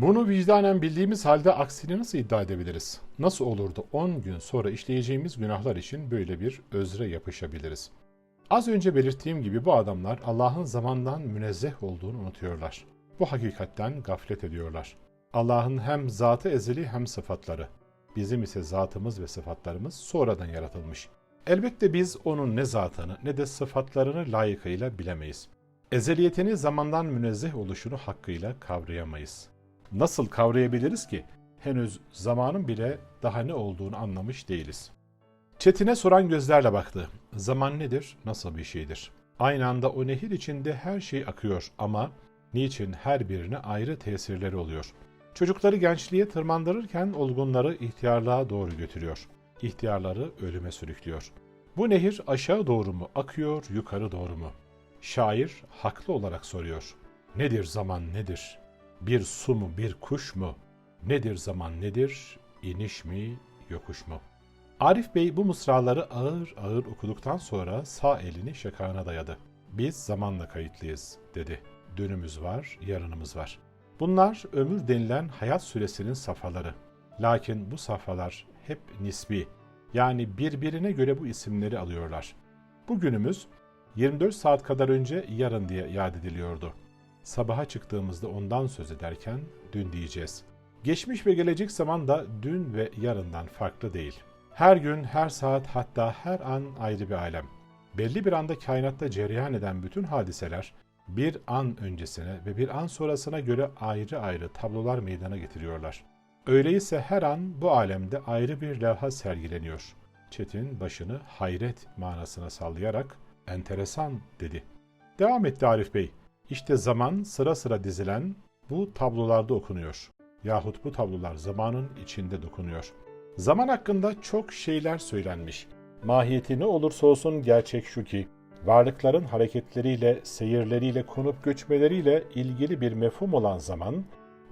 Bunu vicdanen bildiğimiz halde aksini nasıl iddia edebiliriz? Nasıl olur da 10 gün sonra işleyeceğimiz günahlar için böyle bir özre yapışabiliriz? Az önce belirttiğim gibi bu adamlar Allah'ın zamandan münezzeh olduğunu unutuyorlar. Bu hakikatten gaflet ediyorlar. Allah'ın hem zatı ezeli hem sıfatları. Bizim ise zatımız ve sıfatlarımız sonradan yaratılmış. Elbette biz onun ne zatını ne de sıfatlarını layıkıyla bilemeyiz. Ezeliyetini zamandan münezzeh oluşunu hakkıyla kavrayamayız. Nasıl kavrayabiliriz ki? Henüz zamanın bile daha ne olduğunu anlamış değiliz. Çetin'e soran gözlerle baktı. Zaman nedir? Nasıl bir şeydir? Aynı anda o nehir içinde her şey akıyor ama niçin her birine ayrı tesirleri oluyor? Çocukları gençliğe tırmandırırken olgunları ihtiyarlığa doğru götürüyor. İhtiyarları ölüme sürüklüyor. Bu nehir aşağı doğru mu akıyor, yukarı doğru mu? Şair haklı olarak soruyor. Nedir zaman nedir? Bir su mu, bir kuş mu? Nedir zaman nedir? İniş mi, yokuş mu? Arif Bey bu mısraları ağır ağır okuduktan sonra sağ elini şakağına dayadı. Biz zamanla kayıtlıyız dedi. Dönümüz var, yarınımız var. Bunlar ömür denilen hayat süresinin safhaları. Lakin bu safhalar hep nisbi. Yani birbirine göre bu isimleri alıyorlar. Bugünümüz 24 saat kadar önce yarın diye yad ediliyordu. Sabaha çıktığımızda ondan söz ederken dün diyeceğiz. Geçmiş ve gelecek zaman da dün ve yarından farklı değil. Her gün, her saat hatta her an ayrı bir alem. Belli bir anda kainatta cereyan eden bütün hadiseler bir an öncesine ve bir an sonrasına göre ayrı ayrı tablolar meydana getiriyorlar. Öyleyse her an bu alemde ayrı bir levha sergileniyor. Çetin başını hayret manasına sallayarak enteresan dedi. Devam etti Arif Bey. İşte zaman sıra sıra dizilen bu tablolarda okunuyor. Yahut bu tablolar zamanın içinde dokunuyor. Zaman hakkında çok şeyler söylenmiş. Mahiyeti ne olursa olsun gerçek şu ki, varlıkların hareketleriyle, seyirleriyle, konup göçmeleriyle ilgili bir mefhum olan zaman,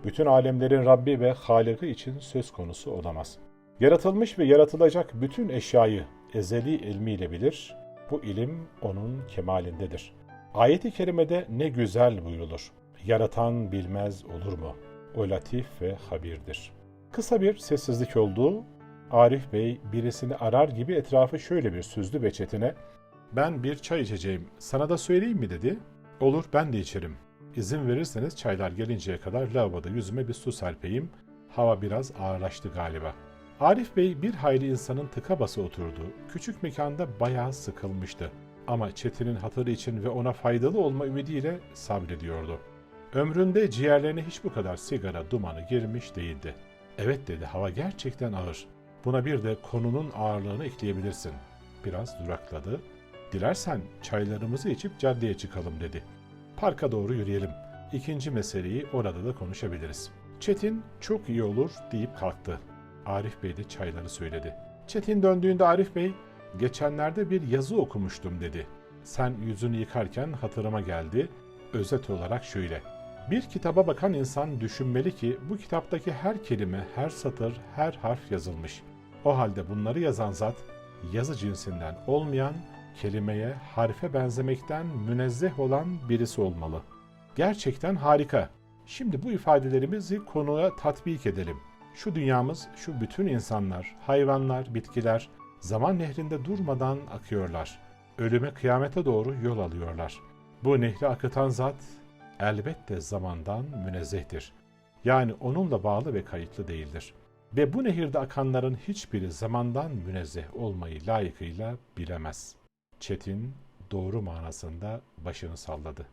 bütün alemlerin Rabbi ve Halık'ı için söz konusu olamaz. Yaratılmış ve yaratılacak bütün eşyayı ezeli ilmiyle bilir, bu ilim onun kemalindedir. Ayet-i kerimede ne güzel buyurulur. Yaratan bilmez olur mu? O latif ve habirdir. Kısa bir sessizlik oldu. Arif Bey birisini arar gibi etrafı şöyle bir süzdü ve Çetin'e ''Ben bir çay içeceğim, sana da söyleyeyim mi?'' dedi. ''Olur ben de içerim. İzin verirseniz çaylar gelinceye kadar lavaboda yüzüme bir su serpeyim. Hava biraz ağırlaştı galiba.'' Arif Bey bir hayli insanın tıka basa oturduğu küçük mekanda bayağı sıkılmıştı. Ama Çetin'in hatırı için ve ona faydalı olma ümidiyle sabrediyordu. Ömründe ciğerlerine hiç bu kadar sigara dumanı girmiş değildi. Evet dedi hava gerçekten ağır. Buna bir de konunun ağırlığını ekleyebilirsin. Biraz durakladı. Dilersen çaylarımızı içip caddeye çıkalım dedi. Parka doğru yürüyelim. İkinci meseleyi orada da konuşabiliriz. Çetin çok iyi olur deyip kalktı. Arif Bey de çayları söyledi. Çetin döndüğünde Arif Bey, geçenlerde bir yazı okumuştum dedi. Sen yüzünü yıkarken hatırıma geldi. Özet olarak şöyle. Bir kitaba bakan insan düşünmeli ki bu kitaptaki her kelime, her satır, her harf yazılmış. O halde bunları yazan zat yazı cinsinden olmayan, kelimeye, harfe benzemekten münezzeh olan birisi olmalı. Gerçekten harika. Şimdi bu ifadelerimizi konuya tatbik edelim. Şu dünyamız, şu bütün insanlar, hayvanlar, bitkiler zaman nehrinde durmadan akıyorlar. Ölüme kıyamete doğru yol alıyorlar. Bu nehri akıtan zat elbette zamandan münezzehtir. Yani onunla bağlı ve kayıtlı değildir. Ve bu nehirde akanların hiçbiri zamandan münezzeh olmayı layıkıyla bilemez. Çetin doğru manasında başını salladı.